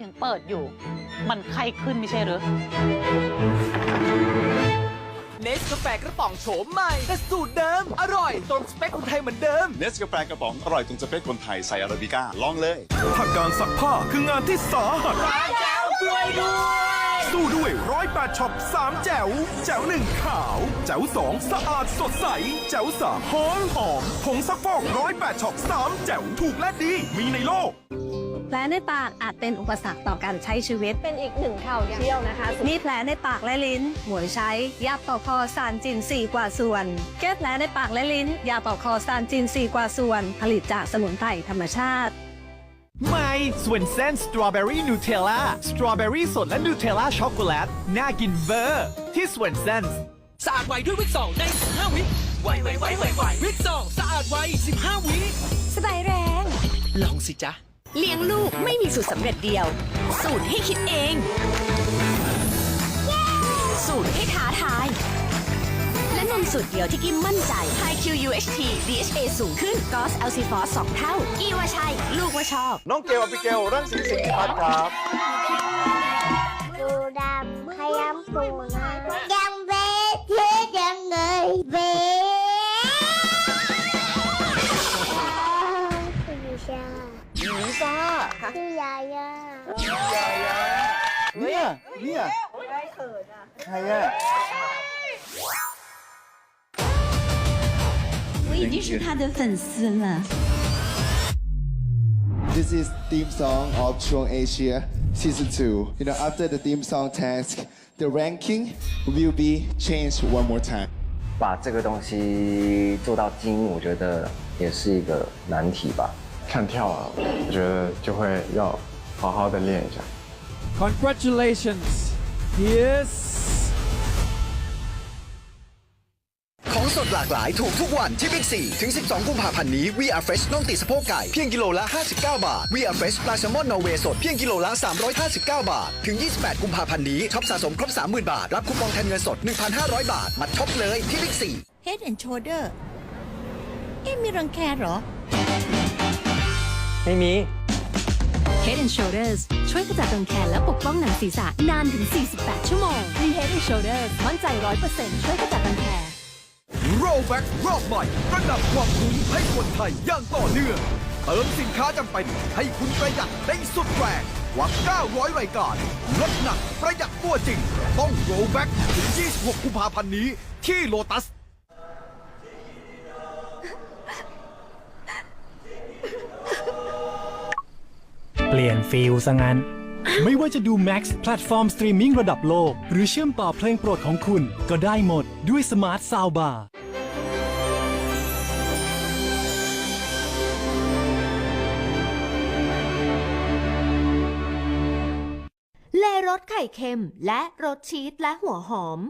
ถึงเปิดอยู่ มันไข้ขึ้นไม่ใช่หรือ เนสกาแฟกระป๋องโฉมใหม่ แต่สูตรเดิม อร่อยตรงสเปคคนไทยเหมือนเดิม เนสกาแฟกระป๋องอร่อยตรงสเปคคนไทยใส่อาราบิก้าลองเลย ถ้าการซักผ้าคืองานที่สาหัสสู้ด้วยร้อยแปดช็อปสามแจ๋ว แจ๋วหนึ่งขาว แจ๋วสองสะอาดสดใส แจ๋วสามหอมหอมผงซักฟอกร้อยแปดช็อปสามแจ๋วถูกและดีมีในโลก แผลในปากอาจเป็นอุปสรรคต่อการใช้ชีวิต เป็นอีกหนึ่งข่าวเที่ยวนะคะมีแผลในปากและลิ้น หมวยใช้ ยาปอกคอซานจิน 4 กว่าส่วน แก้แผลในปากและลิ้น ยาปอกคอซานจิน 4 กว่าส่วน ผลิตจากสมุนไพรธรรมชาติใหม่ส่วนเส้นสตรอเบอรี่นูเทลล่าสตรอเบอรี่สดและนูเทลล่าช็อกโกแลตน่ากินเวอร์ ที่ส่วนเส้นสะอาดไวด้วยวิกสองใน15วิไวไวไวไวไววิกสองสะอาดไว 15 วิสบายแรง ลองสิจ๊ะ เลี้ยงลูกไม่มีสูตรสำเร็จเดียว สูตรให้คิดเอง สูตรให้ท้าทาย และนมสูตรเดียวที่กิมมั่นใจ High QUHT DHA สูงขึ้น g o s l c f o s 2เท่า กีว่าใช่ ลูกว่าชอบ น้องเกลอภิเกลรังสีสิงห์พัฒน์ครับ ปูดำขยำปูนายังเบ็ดเท่ยังไงเบ็ ซ่า คือยาย่า เนี่ยเนี่ยใครอ่ะ 我已经是他的粉丝了。 This is theme song of Chuang Asia Season 2. You know, after the theme song task, the ranking will be changed one more time. 把这个东西做到精，我觉得也是一个难题吧。 看跳啊，我觉得就会要好好的练一下。 Congratulations Yes ของสดหลากหลายถูกทุกวันที่บิ๊กซีถึง 12 กุมภาพันธ์นี้ We Are Fresh น่องติดสะโพกไก่ เพียงกิโลละ 59 บาท We Are Fresh ปลาแซลมอนนอร์เวย์สด เพียงกิโลละ 359 บาท ถึง 28 กุมภาพันธ์นี้ช็อปสะสมครบ 30,000 บาท รับคูปองแทนเงินสด 1,500 บาท มาช็อปเลยที่บิ๊กซี Head and Shoulder เอ๊ะมีรังแคเหรอ ไม่มี Head and Shoulders ช่วยขจัดรังแคและปกป้องหนังศีรษะนานถึง 48 ชั่วโมงมี Head and Shoulders มั่นใจ 100%ช่วยขจัดรังแคโรแบ็กรอบใหม่ระดับความคุ้มให้คนไทยอย่างต่อเนื่องเติมสินค้าจำเป็นให้คุณประหยัดได้สุดแรงกว่า 900 รายการ ลดหนักประหยัดตัวจริง ต้องโรแบ็กถึง 26 กุมภาพันธ์นี้ที่โลตัส เปลี่ยนฟิลซะงั้น ไม่ว่าจะดู Max แพลตฟอร์มสตรีมมิ่งระดับโลก หรือเชื่อมต่อเพลงโปรดของคุณ ก็ได้หมดด้วยสมาร์ทซาวบาร์เลรสไข่เค็มและรสชีสและหัวหอม